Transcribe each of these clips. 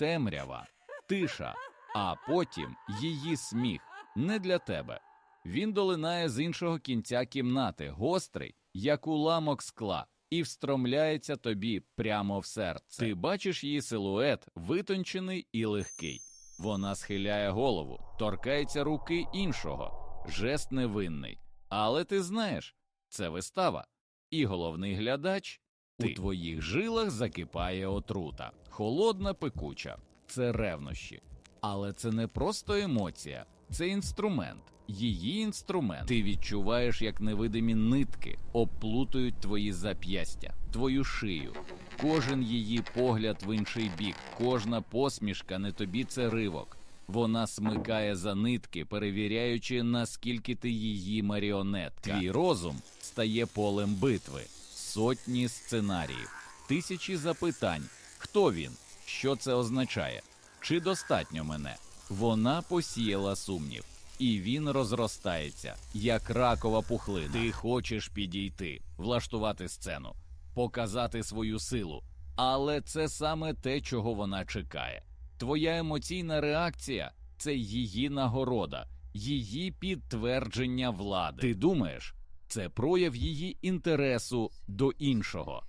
темрява, тиша, а потім її сміх не для тебе. Він долинає з іншого кінця кімнати, гострий, як уламок скла, і встромляється тобі прямо в серце. Ти бачиш її силует, витончений і легкий. Вона схиляє голову, торкається руки іншого, жест невинний. Але ти знаєш, це вистава. І головний глядач ти. у твоїх жилах закипає отрута, холодна пекуча, це ревнощі. Але це не просто емоція, це інструмент, її інструмент. Ти відчуваєш, як невидимі нитки оплутують твої зап'ястя, твою шию. Кожен її погляд в інший бік, кожна посмішка не тобі це ривок. Вона смикає за нитки, перевіряючи, наскільки ти її маріонетка. Твій розум стає полем битви, сотні сценаріїв, тисячі запитань. Хто він? Що це означає? Чи достатньо мене? Вона посіяла сумнів, і він розростається, як ракова пухлина. Ти хочеш підійти, влаштувати сцену, показати свою силу. Але це саме те, чого вона чекає. Твоя емоційна реакція це її нагорода, її підтвердження влади. Ти думаєш, це прояв її інтересу до іншого.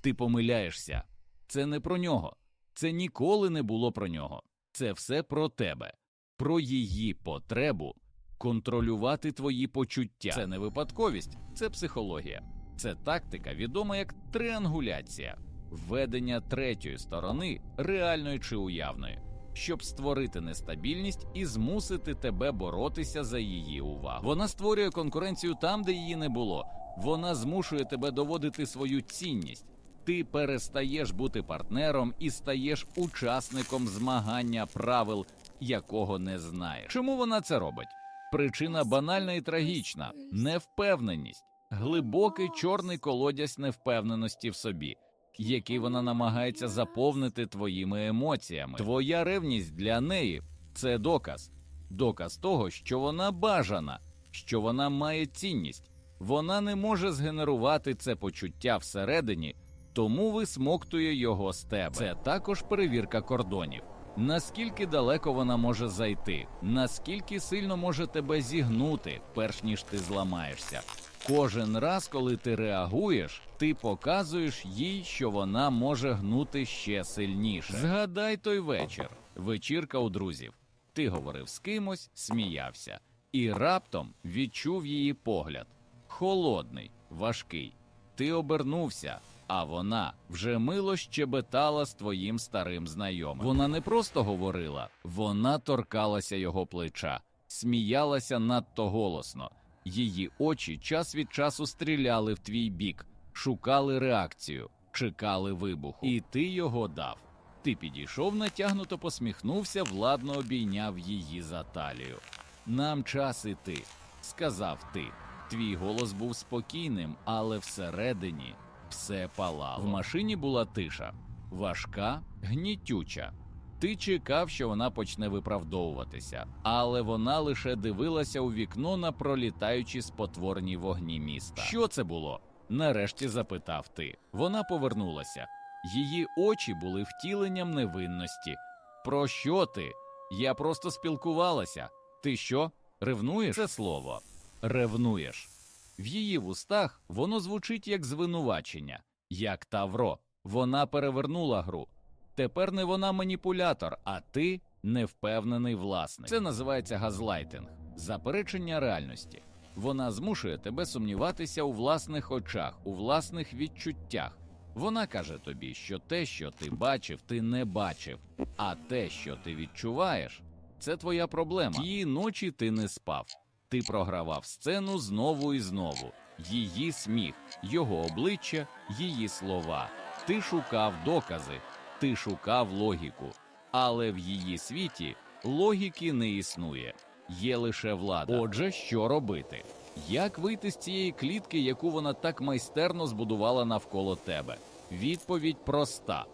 Ти помиляєшся. Це не про нього, це ніколи не було про нього. Це все про тебе, про її потребу контролювати твої почуття. Це не випадковість, це психологія, це тактика, відома як триангуляція, введення третьої сторони, реальної чи уявної, щоб створити нестабільність і змусити тебе боротися за її увагу. Вона створює конкуренцію там, де її не було. Вона змушує тебе доводити свою цінність. Ти перестаєш бути партнером і стаєш учасником змагання правил, якого не знаєш. Чому вона це робить? Причина банальна і трагічна невпевненість, глибокий чорний колодязь невпевненості в собі, який вона намагається заповнити твоїми емоціями. Твоя ревність для неї це доказ, доказ того, що вона бажана, що вона має цінність. Вона не може згенерувати це почуття всередині, тому висмоктує його з тебе. Це також перевірка кордонів. Наскільки далеко вона може зайти, наскільки сильно може тебе зігнути, перш ніж ти зламаєшся. Кожен раз, коли ти реагуєш, ти показуєш їй, що вона може гнути ще сильніше. Згадай той вечір, вечірка у друзів. Ти говорив з кимось, сміявся, і раптом відчув її погляд холодний, важкий. Ти обернувся, а вона вже мило щебетала з твоїм старим знайомим. Вона не просто говорила, вона торкалася його плеча, сміялася надто голосно. Її очі час від часу стріляли в твій бік, шукали реакцію, чекали вибуху, і ти його дав. Ти підійшов, натягнуто посміхнувся, владно обійняв її за талію. Нам час іти, сказав ти. Твій голос був спокійним, але всередині все палало. В машині була тиша, важка, гнітюча. Ти чекав, що вона почне виправдовуватися, але вона лише дивилася у вікно на пролітаючі спотворні вогні міста. Що це було? Нарешті запитав ти. Вона повернулася. Її очі були втіленням невинності. Про що ти? Я просто спілкувалася. Ти що? Ревнуєш це слово? Ревнуєш. В її вустах воно звучить як звинувачення, як тавро. Вона перевернула гру. Тепер не вона маніпулятор, а ти невпевнений власник. Це називається газлайтинг, заперечення реальності. Вона змушує тебе сумніватися у власних очах, у власних відчуттях. Вона каже тобі, що те, що ти бачив, ти не бачив, а те, що ти відчуваєш, це твоя проблема. Тієї ночі ти не спав. Ти програвав сцену знову і знову. Її сміх, його обличчя, її слова. Ти шукав докази, ти шукав логіку. Але в її світі логіки не існує, є лише влада. Отже, що робити? Як вийти з цієї клітки, яку вона так майстерно збудувала навколо тебе? Відповідь проста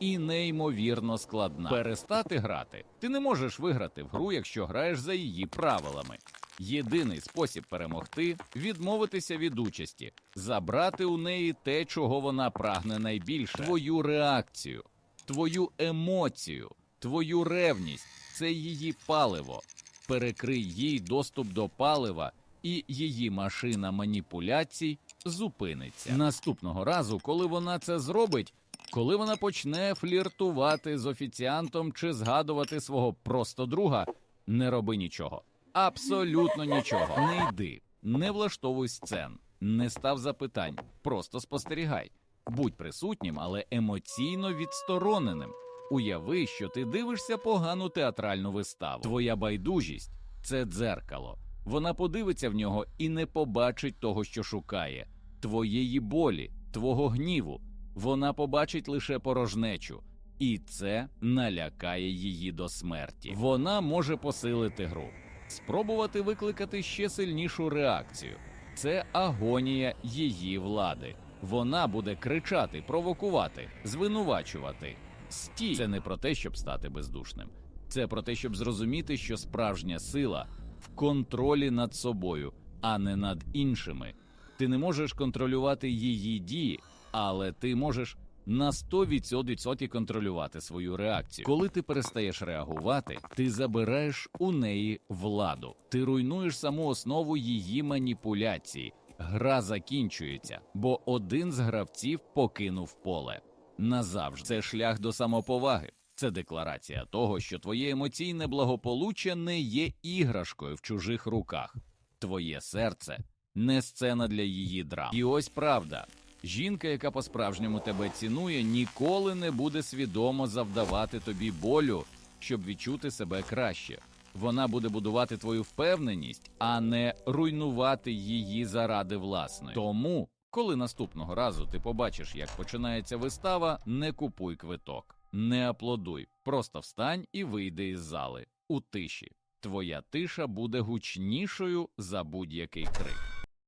і неймовірно складна. Перестати грати. Ти не можеш виграти в гру, якщо граєш за її правилами. Єдиний спосіб перемогти відмовитися від участі, забрати у неї те, чого вона прагне найбільше твою реакцію, твою емоцію, Твою ревність це її паливо. Перекрий їй доступ до палива, і її машина маніпуляцій зупиниться. Наступного разу, коли вона це зробить, коли вона почне фліртувати з офіціантом чи згадувати свого просто друга, не роби нічого. Абсолютно нічого. Не йди, не влаштовуй сцен, не став запитань, просто спостерігай. Будь присутнім, але емоційно відстороненим. Уяви, що ти дивишся погану театральну виставу. Твоя байдужість це дзеркало. Вона подивиться в нього і не побачить того, що шукає, твоєї болі, твого гніву. Вона побачить лише порожнечу, і це налякає її до смерті. Вона може посилити гру, спробувати викликати ще сильнішу реакцію. Це агонія її влади. Вона буде кричати, провокувати, звинувачувати. Стій! Це не про те, щоб стати бездушним. Це про те, щоб зрозуміти, що справжня сила в контролі над собою, а не над іншими. Ти не можеш контролювати її дії, але ти можеш на 100% контролювати свою реакцію. Коли ти перестаєш реагувати, ти забираєш у неї владу, ти руйнуєш саму основу її маніпуляції. Гра закінчується, бо один з гравців покинув поле. Назавжди це шлях до самоповаги. Це декларація того, що твоє емоційне благополуччя не є іграшкою в чужих руках. Твоє серце не сцена для її драм. І ось правда. Жінка, яка по-справжньому тебе цінує, ніколи не буде свідомо завдавати тобі болю, щоб відчути себе краще. Вона буде будувати твою впевненість, а не руйнувати її заради власної. Тому, коли наступного разу ти побачиш, як починається вистава, не купуй квиток, не аплодуй, просто встань і вийди із зали у тиші. Твоя тиша буде гучнішою за будь-який крик.